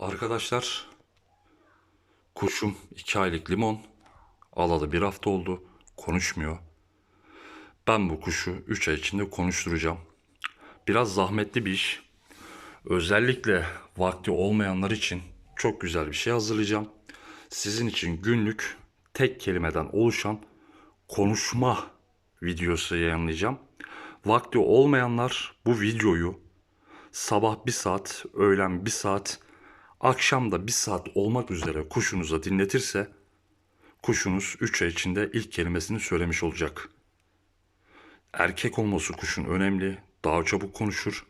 Arkadaşlar kuşum 2 aylık limon alalı bir hafta oldu konuşmuyor. Ben bu kuşu 3 ay içinde konuşturacağım. Biraz zahmetli bir iş. Özellikle vakti olmayanlar için çok güzel bir şey hazırlayacağım. Sizin için günlük tek kelimeden oluşan konuşma videosu yayınlayacağım. Vakti olmayanlar bu videoyu sabah bir saat, öğlen bir saat, akşam da bir saat olmak üzere kuşunuza dinletirse kuşunuz 3 ay içinde ilk kelimesini söylemiş olacak. Erkek olması kuşun önemli, daha çabuk konuşur.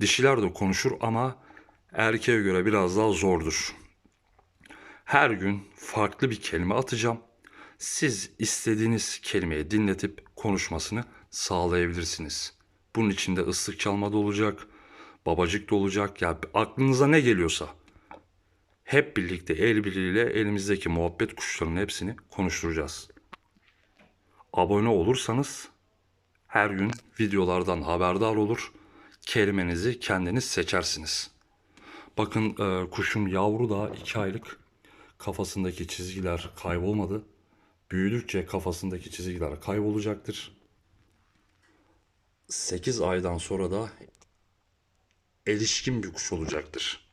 Dişiler de konuşur ama erkeğe göre biraz daha zordur. Her gün farklı bir kelime atacağım. Siz istediğiniz kelimeyi dinletip konuşmasını sağlayabilirsiniz. Bunun içinde ıslık çalma da olacak, babacık da olacak. Ya aklınıza ne geliyorsa hep birlikte el birliğiyle elimizdeki muhabbet kuşlarının hepsini konuşturacağız. Abone olursanız her gün videolardan haberdar olur. Kelimenizi kendiniz seçersiniz. Bakın e, kuşum yavru da 2 aylık. Kafasındaki çizgiler kaybolmadı. Büyüdükçe kafasındaki çizgiler kaybolacaktır. 8 aydan sonra da erişkin bir kuş olacaktır.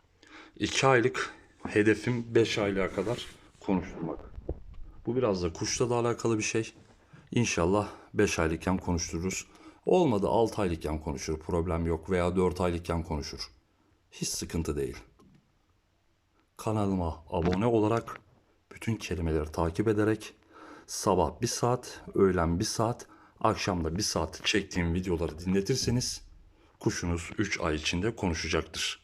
2 aylık hedefim 5 aylığa kadar konuşturmak. Bu biraz da kuşla da alakalı bir şey. İnşallah 5 aylıkken konuştururuz. Olmadı 6 aylıkken konuşur. Problem yok veya 4 aylıkken konuşur. Hiç sıkıntı değil. Kanalıma abone olarak bütün kelimeleri takip ederek sabah 1 saat, öğlen 1 saat, akşam da 1 saat çektiğim videoları dinletirseniz kuşunuz 3 ay içinde konuşacaktır.